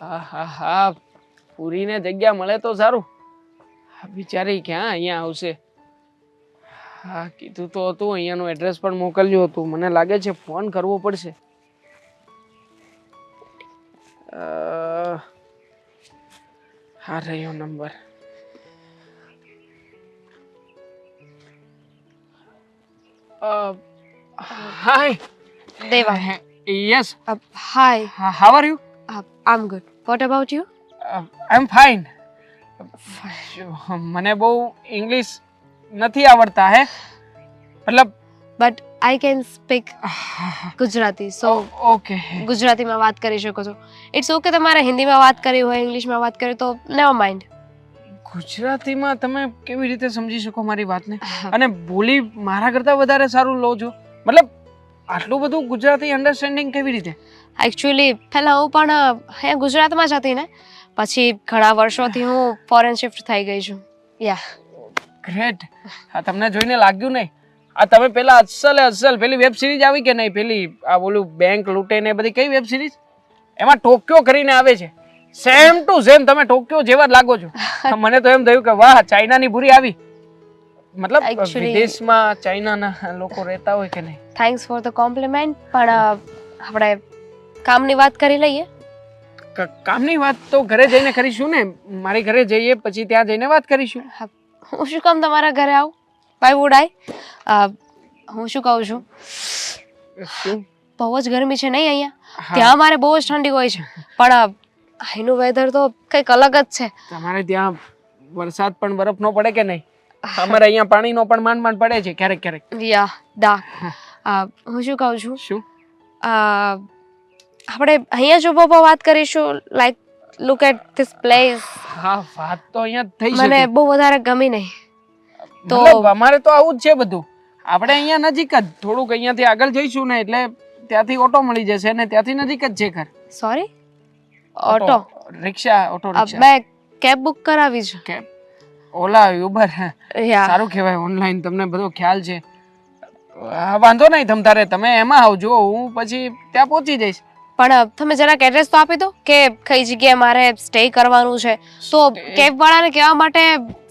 હા હા હા પૂરીને જગ્યા મળે તો સારું. બિચારી ક્યાં અહીંયા આવશે? હા કીધું તો હતું અહીંયાનું એડ્રેસ પણ મોકલ્યું હતું. મને લાગે છે ફોન કરવો પડશે. હા રહ્યો number. Hi. Deva. Yes hi. How are you Uh, good what about you? I am fine મને બહુ ઇંગ્લિશ નથી આવડતા હે? મતલબ but I can speak Gujarati so okay ગુજરાતીમાં વાત કરી શકો છો. ઇટ્સ ઓકે તમારે હિન્દીમાં વાત કરી હોય ઇંગ્લિશમાં વાત કરી તો નેવર માઇન્ડ ગુજરાતીમાં તમે કેવી રીતે સમજી શકો મારી વાતને? અને બોલી મારા કરતાં વધારે સારું લો છો. મતલબ આટલું બધું ગુજરાતી અન્ડરસ્ટેન્ડિંગ કેવી રીતે? એકચ્યુઅલી પહેલાં હું પણ અહીંયા ગુજરાતમાં જ હતી ને. પછી ઘણા વર્ષોથી હું ફોરેન શિફ્ટ થઈ ગઈ છું. યા ગ્રેટ આ તમને જોઈને લાગ્યું નહીં. આ તમે પેલા અસલ અસલ પેલી વેબ સિરીઝ આવી કે નહીં? પેલી આ બોલું બેંક લૂંટે ને બધી કઈ વેબ સિરીઝ એમાં ટોક્યો કરીને આવે છે. સેમ ટુ સેમ તમે ટોક્યો જેવા જ લાગો છો. મને તો એમ થયું કે વાહ ચાઇનાની ભૂરી આવી. મતલબ વિદેશમાં ચાઇનાના લોકો રહેતા હોય કે નહીં? થેન્ક્સ ફોર ધ કોમ્પ્લિમેન્ટ પણ આપણે કામની વાત કરી લઈએ? કામની વાત તો ઘરે જઈને કરીશું ને. મારી ઘરે જઈએ પછી ત્યાં જઈને વાત કરીશું. હું. શું કામ તમારા ઘરે આવું? વાય વુડ આઈ હું શું કહું છું? બહુ જ ગરમી છે નહીં અહીંયા? ત્યાં મારે બહુ જ ઠંડી હોય છે. પણ અહીંનું વેધર તો કંઈક અલગ જ છે. તમારે ત્યાં વરસાદ પણ બરફનો પડે કે નહીં? અમારે અહીંયા પાણીનો પણ માંડ માંડ પડે છે ક્યારેક ક્યારેક. યા અ, હું શું કહું છું? શું? આપણે અહીંયા જ ઊભો વાત કરીશું like look at this place હા વાત તો અહીંયા થઈ મને બહુ વધારે ગમી નહીં. તો- અમારે તો આવું જ છે બધું. આપણે અહીંયા નજીક જ થોડુંક અહીંયાથી આગળ જઈશું ને એટલે ત્યાંથી ઓટો મળી જશે ને ત્યાંથી નજીક જ છે ઘર. Sorry auto. Rickshaw auto rickshaw. મેં કેબ બુક કરાવી છે. કેબ. ઓલા ઉબર. સારું કહેવાય ઓનલાઈન તમને બધો ખ્યાલ છે. વાંધો નહીં તમ તારે તમે એમાં આવજો. હું પછી ત્યાં પહોંચી જઈશ. પણ તમે જરાક એડ્રેસ તો આપી દો કે કઈ જગ્યાએ મારે સ્ટે કરવાનું છે. તો કેબ વાળાને કહેવા માટે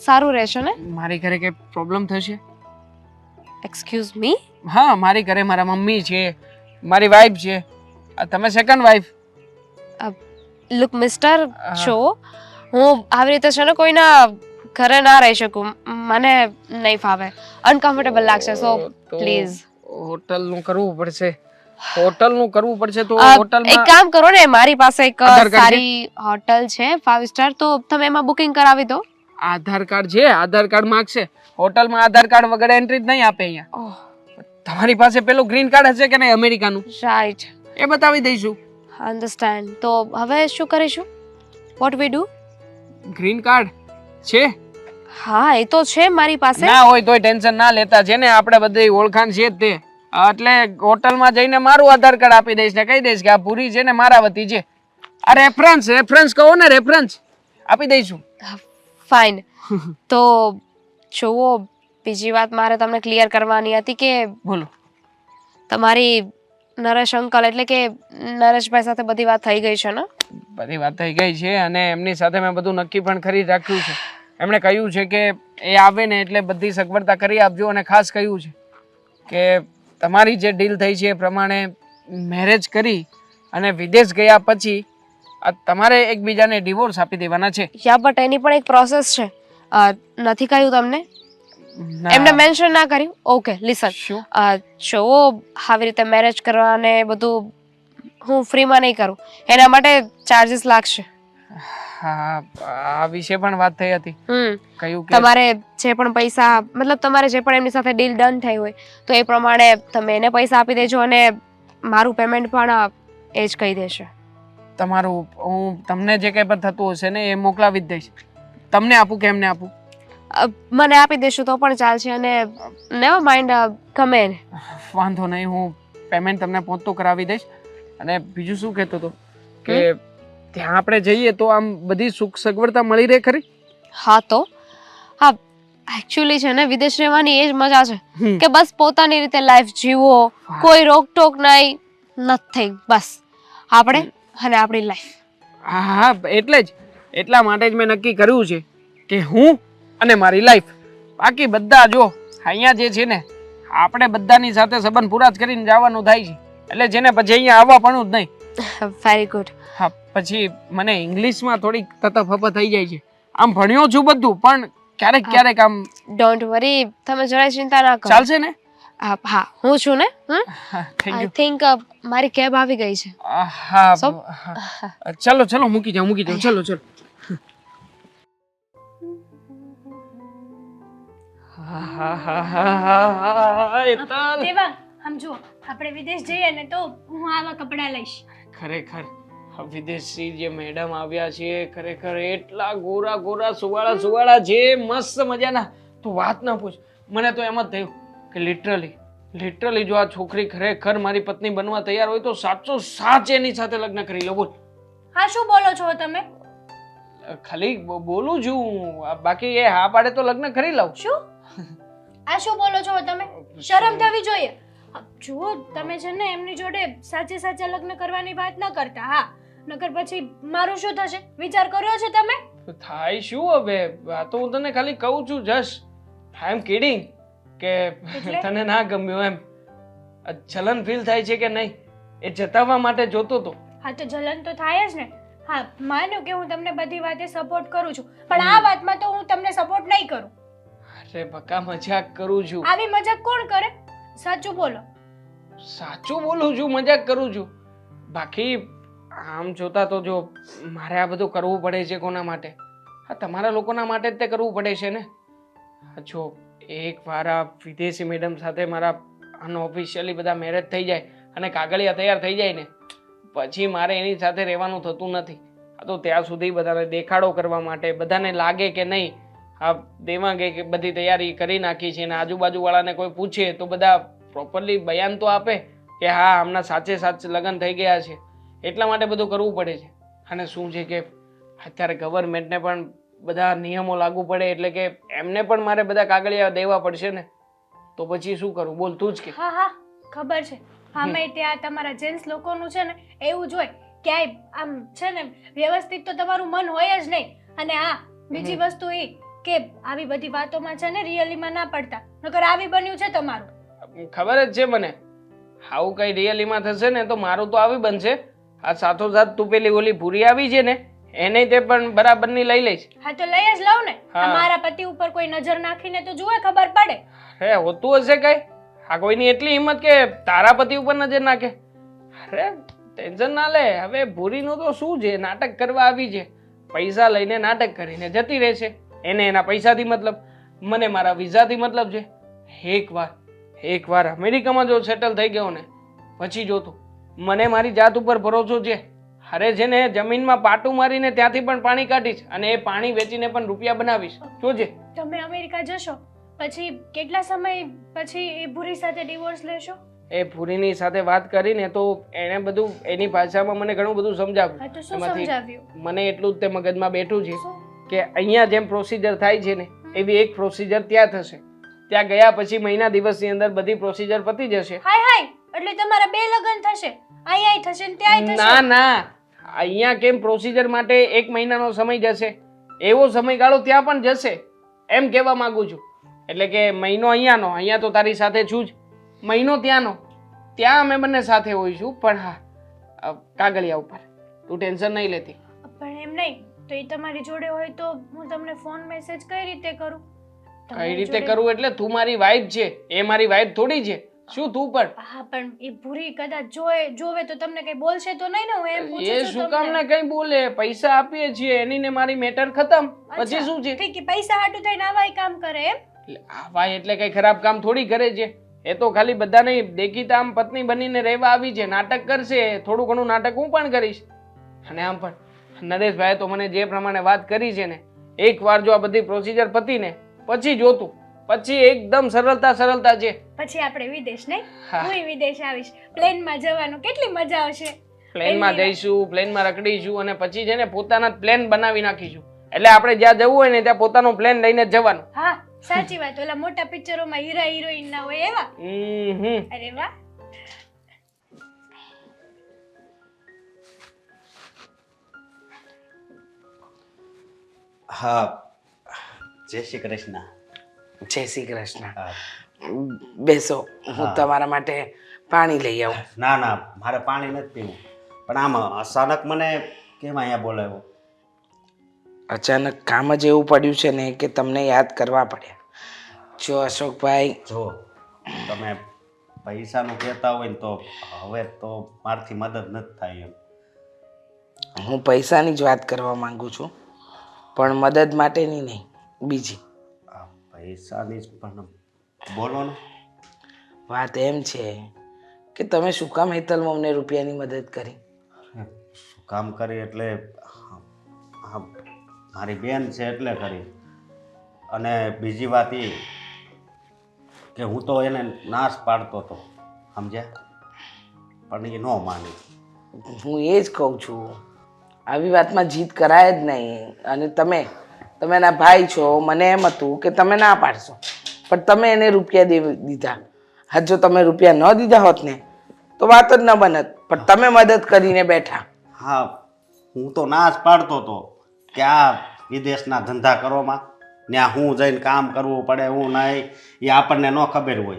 સારું રહેશે ને? મારી ઘરે કે પ્રોબ્લેમ થશે? એક્સક્યુઝ મી હા મારી ઘરે મારા મમ્મી છે મારી વાઈફ છે. આ તમે સેકન્ડ વાઈફ લુક મિસ્ટર છો હું. આવી રીતે છે ને કોઈના ઘરે ના રહી શકું. મને નહીં ફાવે. અનકમ્ફર્ટેબલ લાગશે સો પ્લીઝ હોટલનું કરવું પડશે. હોટલનું કરવું પડશે તો એક કામ કરો ને મારી પાસે એક? સારી હોટલ છે ફાઇવ સ્ટાર તો તમે એમાં બુકિંગ કરાવી દો. આધાર કાર્ડ છે આધાર કાર્ડ માંગશે. હોટલમાં આધાર કાર્ડ વગર એન્ટ્રી જ નહીં આપે અહીંયા. તમારી પાસે પેલું ગ્રીન કાર્ડ હશે કે નહીં અમેરિકાનું? રાઈટ એ બતાવી દઈશું. અન્ડરસ્ટેન્ડ તો હવે શું કરીશું? What we do green card છે? હા એ તો છે મારી પાસે. ના હોય તોય ટેન્શન ના લેતા. છે ને આપણે બધી ઓળખાણ છે જ તે. એટલે હોટલમાં જઈને મારું આધાર કાર્ડ આપી દઈશ ને કહી દઈશ કે આ પૂરી છે ને મારા વતી છે. આ રેફરન્સ રેફરન્સ કહો ને રેફરન્સ આપી દઈશું. ફાઇન તો જુઓ બીજી વાત મારે તમને ક્લિયર કરવાની હતી કે બોલો. તમારી નરેશ અંકલ એટલે કે નરેશભાઈ સાથે બધી વાત થઈ ગઈ છે ને? બધી વાત થઈ ગઈ છે અને એમની સાથે મેં બધું નક્કી પણ કરી રાખ્યું છે. એમણે કહ્યું છે કે એ આવે ને એટલે બધી સગવડતા કરી આપજો અને ખાસ કહ્યું છે કે તમારી જે ડીલ થઈ છે એ પ્રમાણે મેરેજ કરી અને વિદેશ ગયા પછી તમારે એકબીજાને ડિવોર્સ આપી દેવાના છે. યા બટ એની પણ એક પ્રોસેસ છે. નથી કહ્યું તમને? એમને મેન્શન ના કર્યું? ઓકે લિસન જુઓ આવી રીતે મેરેજ કરવા ને બધું હું ફ્રીમાં નહીં કરું. એના માટે ચાર્જીસ લાગશે. હા આ વિશે પણ વાત થઈ હતી. કહ્યું કે તમારે જે પણ પૈસા મતલબ તમારે જે પણ એમની સાથે ડીલ ડન થઈ હોય તો એ પ્રમાણે તમે એને પૈસા આપી દેજો અને મારું પેમેન્ટ પણ એ જ કહી દેશે. તમારું હું તમને જે કંઈ પણ થતું હશે ને એ મોકલાવી જ દઈશ. તમને આપું કે એમને આપું? મને આપી દેશો તો પણ ચાલશે અને નેવર માઇન્ડ ગમે વાંધો નહીં હું પેમેન્ટ તમને પહોંચતું કરાવી દઈશ. અને બીજું શું કહેતો હતો કે ત્યાં આપણે જઈએ તો આમ બધી સુખ સગવડતા મળી રહે ખરી? હા તો. હા એકચ્યુઅલી છે ને વિદેશ રહેવાની એ જ મજા છે કે બસ પોતાની રીતે લાઈફ જીવો. કોઈ રોકટોક નહીં નથિંગ બસ. આપણે અને આપણી લાઈફ હા હા એટલે જ. એટલા માટે જ મેં નક્કી કર્યું છે કે હું અને મારી લાઈફ બાકી બધા જો અહીંયા જે છે ને આપણે બધાની સાથે સંબંધ પૂરા જ કરીને જવાનું થાય છે. એટલે જેને પછી અહીંયા આવવા પણ જ નહીં. વેરી ગુડ હા પછી મને ઇંગ્લિશમાં થોડીક તતફપ થઈ જાય છે આમ ભણ્યો છું બધું પણ ક્યારેક ક્યારેક આમ ડોન્ટ વરી તમે જરાય ચિંતા ના કરો ચાલશે ને હા હા હું છું ને હમ આઈ થિંક મારી કેબ આવી ગઈ છે હા? ચલો ચલો મૂકી જાઓ મૂકી જાઓ ચલો ચલો હા હા હા હા હા હા હેતલ. દેવા આમ જુઓ આપણે વિદેશ જઈએ ને તો હું આવા કપડાં લઈશ ખરેખર વિદેશી જે મેડમ આવ્યા છે ખરેખર એટલા ગોરા ગોરા સુવાળા સુવાળા છે મસ્ત મજાના. તું વાત ના પૂછ. મને તો એમ જ થયું કે લિટરલી લિટરલી જો આ છોકરી ખરેખર મારી પત્ની બનવા તૈયાર હોય તો સાચો સાચ એની સાથે લગ્ન કરી લો બોલ. હા શું બોલો છો તમે? ખાલી બોલું છું. બાકી એ હા પાડે તો લગ્ન કરી લઉં. શું? આ શું બોલો છો તમે? શરમ થવી જોઈએ. જુઓ તમે છે ને એમની જોડે સાચે સાચા લગ્ન કરવાની વાત ન કરતા હા. નકર પછી મારું શું થશે? વિચાર કર્યો છે તમે? થાય શું હવે? આ તો હું તને ખાલી કહું છું જશ આઈ એમ કિડિંગ કે તને ના ગમ્યું એમ. જલન ફીલ થાય છે કે નહીં? એ જતાવવા માટે જોતો તો. હા તો જલન તો થાય જ ને. હા માન્યું કે હું તમને બધી વાતે સપોર્ટ કરું છું. પણ આ વાતમાં તો હું તમને સપોર્ટ નહીં કરું. અરે બકા મજાક કરું છું. આવી મજાક કોણ કરે? સાચું બોલો. સાચું બોલું છું, મજાક કરું છું. બાકી આમ જોતા તો જો મારે આ બધું કરવું પડે છે કોના માટે? હા, તમારા લોકોના માટે જ તે કરવું પડે છે ને? જો એક વાર આ વિદેશી મેડમ સાથે મારા અનઓફિશિયલી બધા મેરેજ થઈ જાય અને કાગળિયા તૈયાર થઈ જાય ને, પછી મારે એની સાથે રહેવાનું થતું નથી. આ તો ત્યાં સુધી બધાને દેખાડો કરવા માટે બધાને લાગે કે નહીં આ દેવાંગે કે બધી તૈયારી કરી નાખી છે અને આજુબાજુવાળાને કોઈ પૂછે તો બધા પ્રોપરલી બયાન તો આપે કે હા હમણાં સાચે સાચ લગ્ન થઈ ગયા છે. એટલા માટે બધું કરવું પડે છે. અને શું છે કે અત્યારે ગવર્મેન્ટને પણ બધા નિયમો લાગુ પડે એટલે કે એમને પણ મારે બધા કાગળિયા દેવા પડશે ને. તો પછી શું કરું? બોલ તું જ કે. હા હા ખબર છે. અમે ત્યાં તમારા જેન્ટ્સ લોકોનું છે ને એવું જ હોય. ક્યાંય આમ છે ને વ્યવસ્થિત તો તમારું મન હોય જ નહીં. અને હા બીજી વસ્તુ એ કે આવી બધી વાતોમાં છે ને રિયલીમાં ના પડતા. નકર આવી બન્યું છે તમારું. ખબર જ છે મને. આવું કઈ રિયલીમાં થશે ને તો મારું તો આવી બનશે. આ સાથોસાથ તું પેલી ઓલી ભૂરી આવી છે ને એને તે પણ બરાબરની લઈ લઈશ. હા તો લઈ જ લઉં ને. મારા પતિ ઉપર કોઈ નજર નાખીને તો જુએ ખબર પડે. અરે હોતું હશે કઈ? આ કોઈની એટલી હિંમત કે તારા પતિ ઉપર નજર નાખે? અરે ટેન્શન ના લે. હવે ભૂરીનું તો શું છે? નાટક કરવા આવી છે. પૈસા લઈને નાટક કરીને જતી રહેશે. એને એના પૈસાથી મતલબ મને મારા વિઝાથી મતલબ છે એકવાર એકવાર અમેરિકામાં જો સેટલ થઈ ગયો ને પછી જોતો. મને મારી જાત ઉપર ભરોસો છે. અરે છે ને જમીનમાં પાટું મારીને ત્યાંથી પણ પાણી કાઢીશ અને એ પાણી વેચીને પણ રૂપિયા બનાવીશ. જોજે તમે અમેરિકા જશો પછી કેટલા સમય પછી એ ભૂરી સાથે ડિવોર્સ લેશો? એ ભૂરીની સાથે વાત કરીને તો એણે બધું એની ભાષામાં મને ઘણું બધું સમજાવ્યું. મને એટલું જ તે મગજમાં બેઠું છે? કે અહીંયા જેમ પ્રોસિજર થાય છે ને એવી એક પ્રોસિજર ત્યાં થશે. ત્યાં ગયા પછી મહિના દિવસની અંદર બધી પ્રોસિજર પતી જશે. હાય હાય એટલે તમારા બે લગ્ન થશે. અહીંયા થશે ને ત્યાં ના થશે. ના અહીંયા કેમ પ્રોસિજર માટે એક મહિનાનો સમય જશે? એવો સમયગાળો ત્યાં પણ જશે. એમ કહેવા માંગુ છું. એટલે કે મહિનો અહીંયાનો અહીંયા તો તારી સાથે છું જ. મહિનો ત્યાંનો. ત્યાં અમે બંને સાથે હોઈશું પણ હા કાગળિયા ઉપર. તું ટેન્શન નહીં લેતી. પણ એમ નહીં. તો એ તમારી જોડે હોય તો હું તમને ફોન મેસેજ કઈ રીતે કરું? કઈ રીતે કરું એટલે તું મારી વાઈફ છે એ મારી વાઈફ થોડી છે. શું તું પણ? હા પણ એ ભૂરી કદાચ જોવે જોવે તો તમને કઈ બોલશે તો નહીં ને હું એમ પૂછું છું શું કામ ને કઈ બોલે? પૈસા આપીએ છીએ એની ને મારી મેટર ખતમ. પછી શું છે? ઠીક પૈસા હાટું થઈને આવા કામ કરે એમ? આવા એટલે કઈ ખરાબ કામ થોડી કરે છે. એ તો ખાલી બધાને દેખીતા આમ પત્ની બનીને રહેવા આવી છે નાટક કરશે થોડું ઘણું નાટક હું પણ કરીશ. અને આમ પણ નરેશભાઈ તો મને જે પ્રમાણે વાત કરી છે ને એકવાર જો આ બધી પ્રોસિજર પતીને પછી જોતું. પછી એકદમ સરળતા સરળતા છે પછી આપણે વિદેશ નહીં? હું. વિદેશ આવીશ. પ્લેનમાં જવાનું કેટલી મજા આવશે? પ્લેનમાં. જઈશું પ્લેનમાં રખડીશું અને પછી છે ને પોતાના પ્લેન બનાવી નાખીશું. એટલે આપણે જ્યાં જવું હોય ને ત્યાં પોતાનો પ્લેન લઈને જવાનું. હા સાચી વાત. ઓલા મોટા પિક્ચરોમાં હીરા હિરોઈન ના હોય એવા? હમ. અરે વાહ. હા. જય શ્રી કૃષ્ણ. જય શ્રી કૃષ્ણ. હા. બેસો હું તમારા માટે પાણી લઈ આવું. ના ના મારે પાણી નથી પીવું. પણ આમ અચાનક મને કેમ અહીંયા બોલાવ્યો? અચાનક કામ જ એવું પડ્યું છે ને કે તમને યાદ કરવા પડ્યા જો અશોકભાઈ. જો તમે પૈસાનું કહેતા હોય ને તો હવે તો મારથી મદદ નથી થાય એમ. હું પૈસાની જ વાત કરવા માંગુ છું. પણ મદદ માટેની નહીં બીજી. પૈસાની જ પણ બોલો ને. વાત એમ છે કે તમે શું કામ હેતલ અમને રૂપિયાની મદદ કરી? શું કામ કરી એટલે મારી બેન છે એટલે કરી. અને બીજી વાત એ કે હું તો એને નાશ પાડતો હતો સમજ્યા? પણ એ ન માની. હું એ જ કહું છું આવી વાતમાં જીત કરાય જ નહીં. અને તમે તમે એના ભાઈ છો, મને એમ હતું કે તમે ના પાડશો. પણ તમે એને રૂપિયા દે દીધા. હા જો તમે રૂપિયા ન દીધા હોત ને, તો વાત જ ન બનત. પણ તમે મદદ કરીને બેઠા. હા, હું તો નાશ પાડતો હતો કે આ વિદેશના ધંધા કરવામાં? ત્યાં હું જઈને કામ કરવું પડે, હું નહીં, એ આપણને ન ખબર હોય.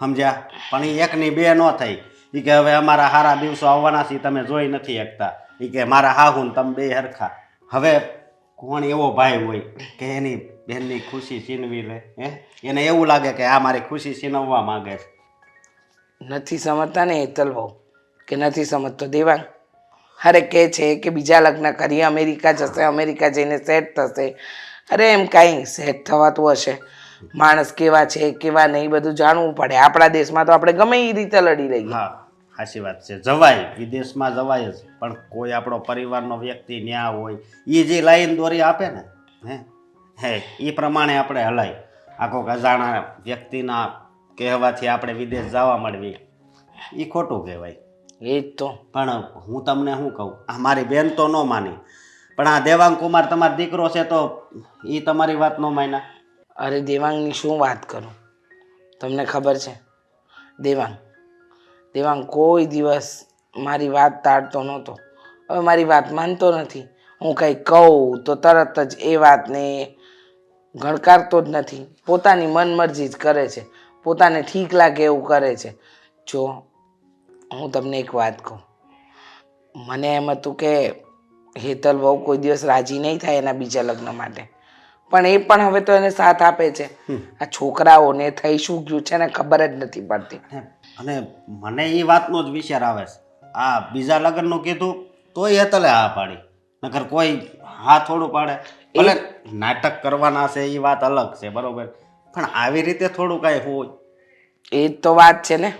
સમજ્યા? પણ એ એકની બે ન થઈ. એ કે હવે અમારા સારા દિવસો આવવાના છે તમે જોઈ નથી શકતા. એ કે મારા હાહુ ને તમે બે હરખા. હવે કોણ એવો ભાઈ હોય કે એની બહેનની ખુશી છીનવી લે હે? એને એવું લાગે કે આ મારી ખુશી છીનવવા માંગે છે. નથી સમજતા ને હેતલ બહુ કે નથી સમજતો. દેવાંગ અરે કહે છે કે બીજા લગ્ન કરી અમેરિકા જશે અમેરિકા જઈને સેટ થશે. અરે એમ કાંઈ સેટ થવાતું હશે. માણસ કેવા છે કેવા નહીં બધું જાણવું પડે. આપણા દેશમાં તો આપણે ગમે એ રીતે લડી લઈએ. હા. સાચી વાત છે. જવાય વિદેશમાં જવાય જ. પણ કોઈ આપણો પરિવારનો વ્યક્તિ ન્યા હોય એ જે લાઈન દોરી આપે ને હે હે એ પ્રમાણે આપણે હલાય. આખો અજાણા વ્યક્તિના કહેવાથી આપણે વિદેશ જવા મળવી એ ખોટું કહેવાય. એ જ તો. પણ હું તમને શું કહું? આ મારી બેન તો ન માની. પણ આ દેવાંગ કુમાર તમારો દીકરો છે તો એ તમારી વાત ન માન્યા અરે દેવાંગની શું વાત કરું? તમને ખબર છે? દેવાંગ દેવાંગ કોઈ દિવસ મારી વાત ટાળતો નહોતો. હવે મારી વાત માનતો નથી. હું કંઈ કહું તો તરત જ એ વાતને ગણકારતો જ નથી. પોતાની મનમરજી જ કરે છે. પોતાને ઠીક લાગે એવું કરે છે. જો હું તમને એક વાત કહું. મને એમ હતું કે હેતલ બહુ કોઈ દિવસ રાજી નહીં થાય એના બીજા લગ્ન માટે. પણ એ પણ હવે તો એને સાથ આપે છે. આ છોકરાઓને થઈ શું ગયું છે ને ખબર જ નથી પડતી. અને- મને એ વાતનો જ વિચાર આવે છે. આ બીજા લગ્નનું કીધું તોય હેતલે હા પાડી. નકર કોઈ હા થોડું પાડે. ભલે નાટક કરવાના છે એ વાત અલગ છે બરોબર. પણ આવી રીતે થોડું કાંઈ હોય. એ જ તો વાત છે ને.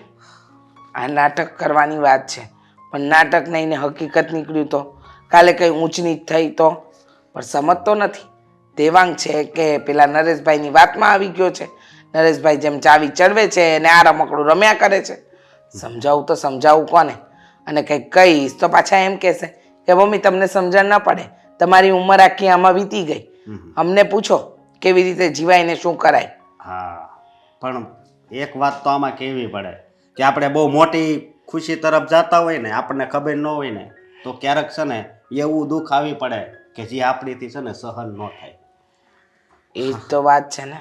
આ નાટક કરવાની વાત છે. પણ નાટક નહીં ને હકીકત નીકળ્યું તો. કાલે કંઈ ઊંચ નીચ થઈ તો. પણ સમજતો નથી. દેવાંગ છે કે પેલા નરેશભાઈની વાતમાં આવી ગયો છે. નરેશભાઈ જેમ ચાવી ચડવે છે અને આ રમકડું રમ્યા કરે છે. સમજાવું તો સમજાવું કોને? અને કંઈક કહીશ તો પાછા એમ કહેશે કે મમ્મી તમને સમજણ ન પડે. તમારી ઉંમર આખી આમાં વીતી ગઈ. અમને પૂછો કેવી રીતે જીવાય ને શું કરાય. હા. પણ એક વાત તો આમાં કહેવી પડે કે આપણે બહુ મોટી ખુશી તરફ જતા હોય ને આપણને ખબર ન હોય ને તો ક્યારેક છે ને એવું દુઃખ આવી પડે કે જે આપણીથી છે ને સહન ન થાય. એ જ તો વાત છે ને?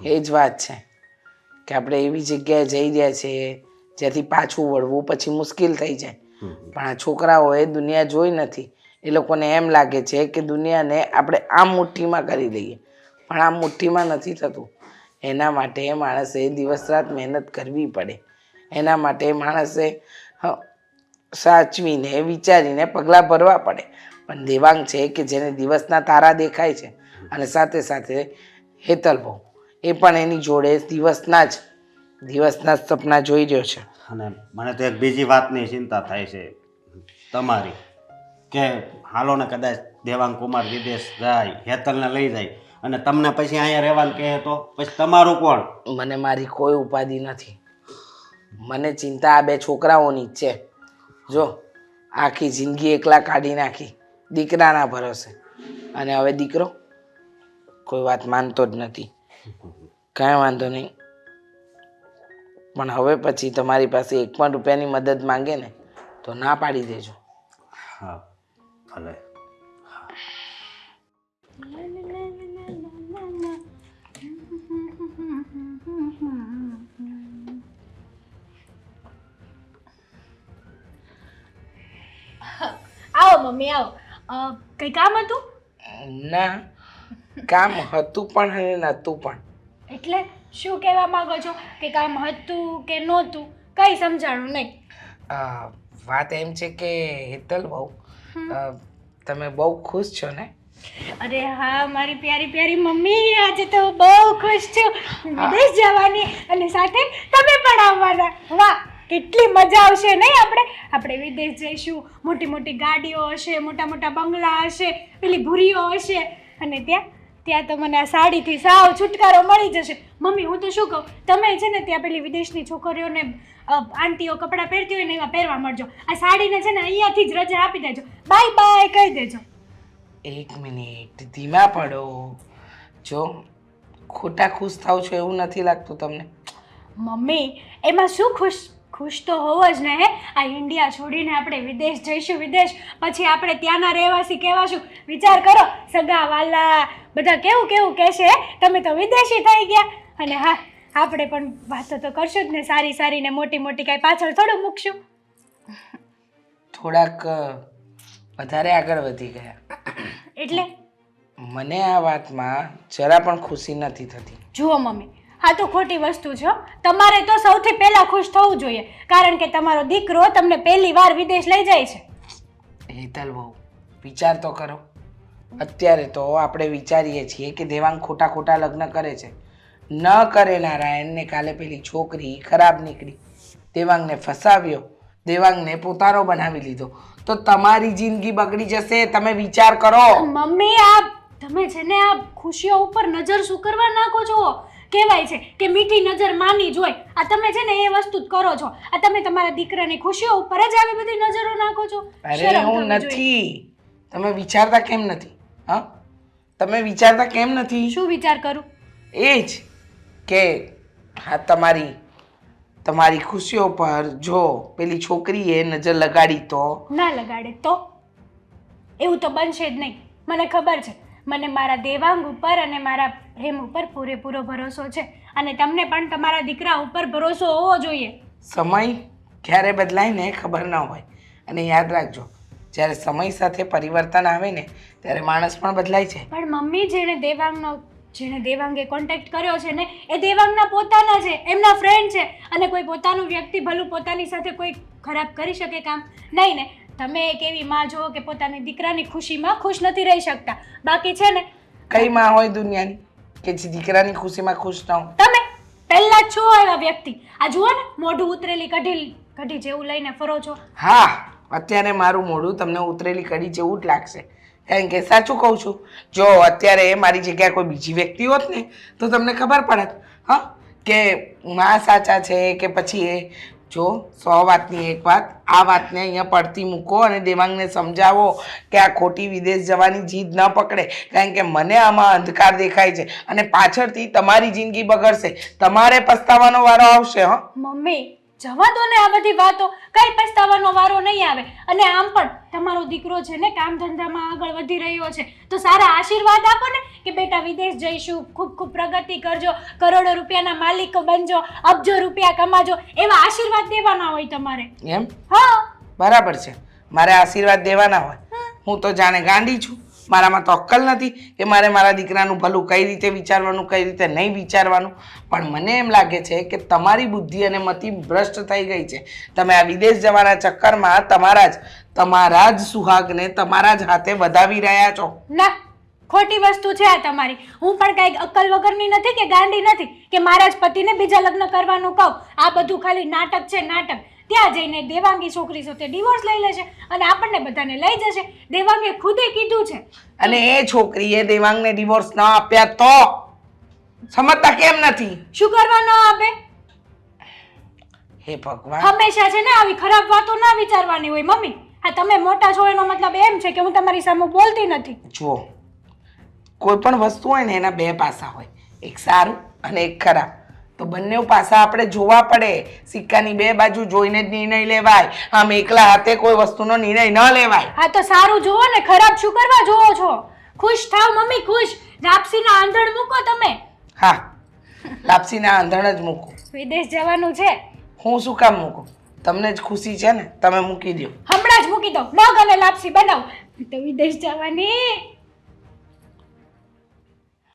એ જ વાત છે કે આપણે એવી જગ્યાએ જઈ રહ્યા છીએ જ્યાંથી પાછું વળવું પછી મુશ્કેલ થઈ જાય. પણ આ છોકરાઓએ દુનિયા જોઈ નથી. એ લોકોને એમ લાગે છે કે દુનિયાને આપણે આમ મુઠ્ઠીમાં કરી લઈએ પણ આમ મુઠ્ઠીમાં નથી થતું. એના માટે માણસે દિવસ રાત મહેનત કરવી પડે. એના માટે માણસે સાચવીને વિચારીને પગલાં ભરવા પડે. પણ દેવાંગ છે કે જેને દિવસના તારા દેખાય છે અને સાથે સાથે હેતલ બહુ. એ પણ એની જોડે દિવસના જ દિવસના સપના જોઈ રહ્યો છે. અને મને તો એક બીજી વાતની ચિંતા થાય છે તમારી કે હાલો ને કદાચ દેવાંગ કુમાર વિદેશ જાય હેતલને લઈ જાય અને તમને પછી અહીંયા રહેવાનું કહે તો પછી તમારું કોણ? મને મારી કોઈ ઉપાધિ નથી. મને ચિંતા આ બે છોકરાઓની જ છે. જો આખી જિંદગી એકલા કાઢી નાખી દીકરાના ભરોસે. અને હવે દીકરો? કોઈ વાત માનતો જ નથી. કાંઈ વાંધો નહીં. પણ હવે પછી તમારી પાસે એક પણ રૂપિયાની મદદ માંગે ને તો ના પાડી દેજો. હા ભલે. આવો મમ્મી આવો. કંઈ કઈ કામ હતું? ના કામ હતું પણ અને નહોતું પણ. એટલે શું કહેવા માંગો છો? કે કામ હતું કે નહોતું? કઈ સમજાણું નહીં. વાત એમ છે કે હેતલ બહુ. તમે બહુ ખુશ છો ને? અરે હા મારી પ્યારી પ્યારી મમ્મી આજે તો બહુ ખુશ છું. વિદેશ જવાની અને સાથે તમે પણ આવવાના. વાહ કેટલી મજા આવશે નહીં આપણે? આપણે વિદેશ જઈશું મોટી મોટી ગાડીઓ હશે મોટા મોટા બંગલા હશે પેલી ભૂરીઓ હશે અને ત્યાં ત્યાં તો મને આ સાડીથી સાવ છુટકારો મળી જશે. મમ્મી હું તો શું કહું? તમે છે ને ત્યાં પેલી વિદેશની છોકરીઓને આંટીઓ કપડાં પહેરતી હોય ને એવા પહેરવા મળજો. આ સાડીને છે ને અહીંયાથી જ રજા આપી દેજો. બાય બાય કહી દેજો. એક મિનિટ ધીમા પડો. જો ખોટા ખુશ થાવ છો એવું નથી લાગતું તમને? મમ્મી એમાં શું ખુશ? ખુશ તો હોવો જ ને હે? આ ઇન્ડિયા છોડીને આપણે વિદેશ જઈશું વિદેશ. પછી આપણે ત્યાંના રહેવાસી કહેવાશું. વિચાર કરો સગા વાલા બધા કેવું કેવું કહેશે તમે તો વિદેશી થઈ ગયા. અને હા આપણે પણ વાતો તો કરશું જ ને સારી સારી ને મોટી મોટી કાંઈ પાછળ થોડું મૂકશું. થોડાક વધારે આગળ વધી ગયા. એટલે? મને આ વાતમાં જરા પણ ખુશી નથી થતી. જુઓ મમ્મી હા તો ખોટી વસ્તુ છે. તમારે તો સૌથી પહેલાં ખુશ થવું જોઈએ કારણ કે તમારો દીકરો તમને પહેલી વાર વિદેશ લઈ જાય છે. હેતલ બહુ વિચાર તો કરો. અત્યારે તો આપણે વિચારીએ છીએ કે દેવાંગ ખોટા ખોટા લગ્ન કરે છે. ન કરે નારાયણને કાલે પેલી છોકરી ખરાબ નીકળી. દેવાંગને ફસાવ્યો દેવાંગને પોતાનો બનાવી લીધો. તો તમારી જિંદગી બગડી જશે તમે વિચાર કરો. મમ્મી આ તમે છે ને આ ખુશીઓ ઉપર નજર શું કરવા નાખો છો? કહેવાય છે કે મીઠી નજર માની જોઈ આ તમે છે ને એ વસ્તુ જ કરો છો. આ તમે તમારા દીકરાની ખુશીઓ ઉપર જ આવી બધી નજરો નાખો છો. અરે હું નથી. તમે વિચારતા કેમ નથી? હા? તમે વિચારતા કેમ નથી? શું વિચાર કરું? એ જ કે હા તમારી તમારી ખુશીઓ પર જો પેલી છોકરીએ નજર લગાડી તો? ના લગાડે તો? એવું તો બનશે જ નહીં. મને ખબર છે. મને મારા દેવાંગ ઉપર અને મારા પ્રેમ ઉપર પૂરેપૂરો ભરોસો છે. અને તમને પણ તમારા દીકરા ઉપર ભરોસો હોવો જોઈએ. સમય ક્યારે બદલાય ને ખબર ન હોય. અને યાદ રાખજો જ્યારે સમય સાથે પરિવર્તન આવે ને ત્યારે માણસ પણ બદલાય છે. પણ મમ્મી જેણે દેવાંગનો જેણે દેવાંગે કોન્ટેક્ટ કર્યો છે ને એ દેવાંગના પોતાના છે એમના ફ્રેન્ડ છે. અને કોઈ પોતાનું વ્યક્તિ ભલું પોતાની સાથે કોઈ ખરાબ કરી શકે કામ? નહીં ને તમે એક એવી માં જુઓ કે પોતાની દીકરાની ખુશીમાં ખુશ નથી રહી શકતા. બાકી છે ને કઈ માં હોય દુનિયાની કે જે દીકરાની ખુશીમાં ખુશ ન હોય? તમે પહેલા જ છો એવા વ્યક્તિ. આ જુઓ ને મોઢું ઉતરેલી કઢી કઢી જેવું લઈને ફરો છો. હા અત્યારે મારું મોઢું તમને ઉતરેલી કઢી જેવું જ લાગશે. કારણ કે સાચું કહું છું જો અત્યારે મારી જગ્યાએ કોઈ બીજી વ્યક્તિ હોત ને તો તમને ખબર પડત. હા કે માં સાચા છે કે પછી એ? જો, સો વાતની એક વાત. આ વાતને અહીંયા પડતી મૂકો અને દેવાંગને સમજાવો કે આ ખોટી વિદેશ જવાની જીદ ન પકડે, કારણ કે મને આમાં અંધકાર દેખાય છે અને પાછળથી તમારી જિંદગી બગડશે. તમારે પસ્તાવાનો વારો આવશે, હં? મમ્મી જવા દો ને આ બધી વાતો. કઈ પસ્તાવાનો વારો નહીં આવે. અને આમ પણ તમારો દીકરો છે ને કામ ધંધામાં આગળ વધી રહ્યો છે. તો સારા આશીર્વાદ આપો ને કે બેટા વિદેશ જઈશું ખૂબ ખૂબ પ્રગતિ કરજો કરોડો રૂપિયાના માલિક બનજો અબજો રૂપિયા કમાજો એવા આશીર્વાદ દેવાના હોય તમારે. એમ? હા. બરાબર છે. મારે આશીર્વાદ દેવાના હોય. હું તો જાણે ગાંડી છું. મારામાં તો અક્કલ નથી કે મારે મારા દીકરાનું ભલું કઈ રીતે વિચારવાનું, કઈ રીતે નહીં વિચારવાનું. પણ મને એમ લાગે છે કે તમારી બુદ્ધિ અને મતિ ભ્રષ્ટ થઈ ગઈ છે. તમે આ વિદેશ જવાના ચક્કરમાં તમારા જ તમારા જ સુહાગને તમારા જ હાથે વધાવી રહ્યા છો. ના, ખોટી વસ્તુ છે આ તમારી. હું પણ કાંઈક અક્કલ વગરની નથી કે ગાંડી નથી કે મારા જ પતિને બીજા લગ્ન કરવાનું કહું. આ બધું ખાલી નાટક છે, નાટક. ત્યાં જઈને દેવાંગી છોકરી સાથે ડિવોર્સ લઈ લેશે અને આપણને બધાને લઈ જશે. દેવાંગે ખુદે કીધું છે. અને એ છોકરીએ દેવાંગને ડિવોર્સ ન આપ્યા તો સમજતા કેમ નથી? શું કરવા ન આપે? હે ભગવાન. હંમેશા છે ને આવી ખરાબ વાતો ના વિચારવાની હોય મમ્મી. હા તમે મોટા છો એનો મતલબ એમ છે કે હું તમારી સામે બોલતી નથી. જુઓ કોઈ પણ વસ્તુ હોય ને એના બે પાસા હોય. એક સારું અને એક ખરાબ. તો બંને પાસા આપણે જોવા પડે. સિક્કાની બે બાજુ જોઈને જ નિર્ણય લેવાય. આમ એકલા હાથે કોઈ વસ્તુનો નિર્ણય ન લેવાય. હા તો સારું જુઓ ને ખરાબ શું કરવા જુઓ છો? ખુશ થાવ મમ્મી ખુશ. લાપસીના આંધણ મૂકો તમે. હા લાપસીના આંધણ જ મૂકો. વિદેશ જવાનું છે? હું શું કામ મૂકું? તમને જ ખુશી છે ને તમે મૂકી દો હમણાં જ મૂકી દો. મગ અને લાપસી બનાવ. તો વિદેશ જવાની.